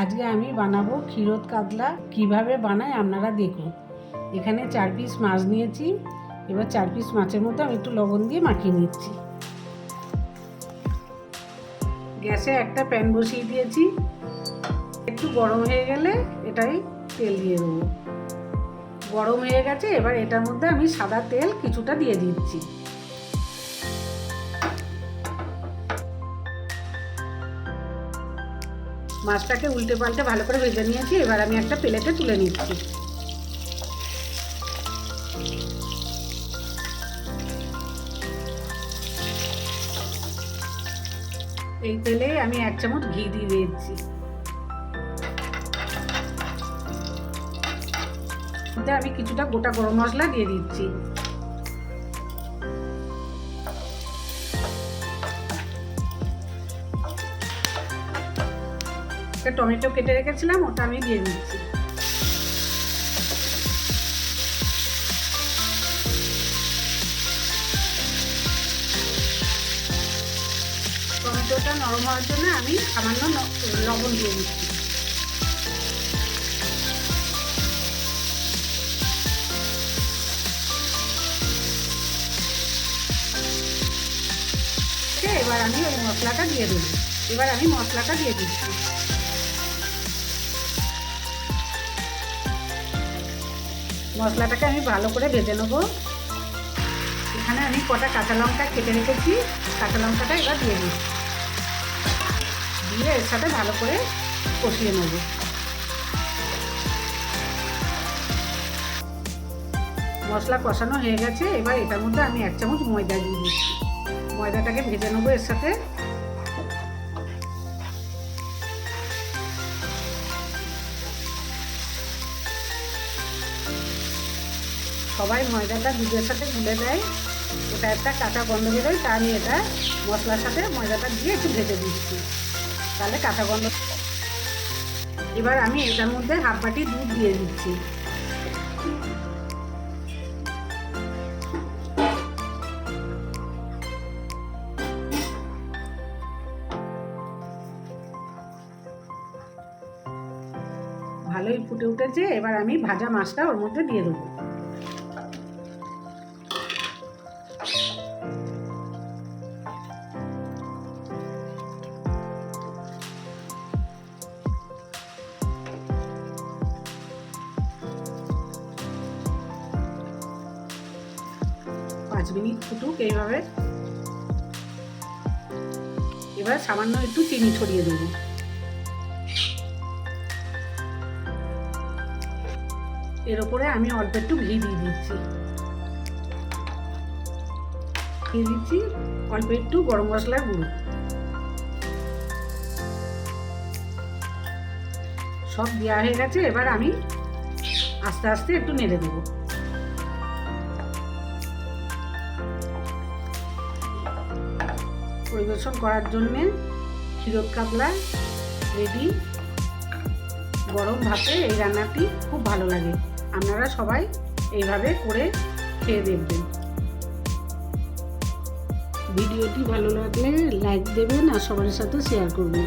আজকে আমি বানাবো ক্ষীরোদ কাতলা। কীভাবে বানাই আপনারা দেখুন। এখানে চার পিস মাছ নিয়েছি। এবার চার পিস মাছের মধ্যে আমি একটু লবণ দিয়ে মাখিয়ে নিচ্ছি। গ্যাসে একটা প্যান বসিয়ে দিয়েছি। একটু গরম হয়ে গেলে এটাই তেল দিয়ে দেবো। গরম হয়ে গেছে, এবার এটার মধ্যে আমি সাদা তেল কিছুটা দিয়ে দিচ্ছি। মাছটাকে উল্টে পাল্টে ভালো করে ভেজে নিয়েছি, এবার আমি একটা প্লেটে তুলে নিচ্ছি। এই তেলে আমি এক চামচ ঘি দিয়ে দিয়েছি। আমি কিছুটা গোটা গরম মশলা দিয়ে দিচ্ছি। একটা টমেটো কেটে রেখেছিলাম, ওটা আমি দিয়ে দিচ্ছি টমেটোটা নরম হওয়ার জন্য আমি সামান্য লবণ দিয়ে দিচ্ছি। এবার আমি ওই মশলাটা দিয়ে দেবো। এবার আমি মশলাটা দিয়ে দিচ্ছি। মশলাটাকে আমি ভালো করে ভেজে নেব। এখানে আমি কটা কাঁচা লঙ্কা কেটে রেখেছি। কাঁচা লঙ্কাটা এবার দিয়ে দিচ্ছি দিয়ে এর সাথে ভালো করে কষিয়ে নেব। মশলা কষানো হয়ে গেছে। এবার এটার মধ্যে আমি এক চামচ ময়দা দিয়ে দিচ্ছি। ময়দাটাকে ভেজে নেব এর সাথে। সবাই ময়দাটা দুধের সাথে গুলে দেয়। ওটা একটা কাঁচা গন্ধ বেরোয় তা আমি এটা মশলার সাথে ময়দাটা দিয়ে একটু ভেজে দিচ্ছি। তাহলে কাঁচা গন্ধ এবার আমি এটার মধ্যে হাফ বাটি দুধ দিয়ে দিচ্ছি। ভালোই ফুটে উঠেছে, এবার আমি ভাজা মাছটা ওর মধ্যে দিয়ে দেবো। পাঁচ মিনিট ফুটুক এইভাবে। এবার সামান্য একটু চিনি ছড়িয়ে দেবো। এর ওপরে আমি অল্প একটু ঘি দিয়ে দিচ্ছি। দিয়ে দিচ্ছি, অল্প একটু গরম মশলার গুঁড়ো। সব দেওয়া হয়ে গেছে, এবার আমি আস্তে আস্তে একটু নেড়ে দেবো। পরিবেশন করার জন্যে ক্ষীরোদ কাতলা, রেডি। গরম ভাতে এই রান্নাটি খুব ভালো লাগে। আপনারা সবাই এইভাবে করে খেয়ে দেখবেন। ভিডিওটি ভালো লাগলে লাইক দেবেন আর সবার সাথে শেয়ার করবেন।